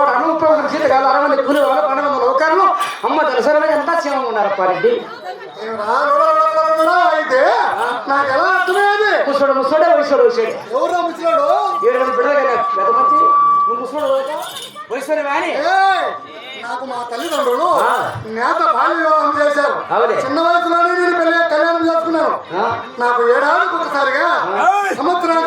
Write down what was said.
కోటి అనుపయోగం సీత కాదు అరవై మంది వాళ్ళు పన్నెండు వందల లోకాలను అమ్మ దర్శనం ఎంత క్షేమంగా ఉన్నారు అప్పారెడ్డి అయితే ముసడు ఎవరో ఏడు పెద్ద మంచి ముసడు వయసుడు నాకు మా తల్లిదండ్రులు నేత బాల్య చేశారు. చిన్న వయసులోనే నేను పెళ్ళి కళ్యాణం చేసుకున్నాను. నాకు ఏడాది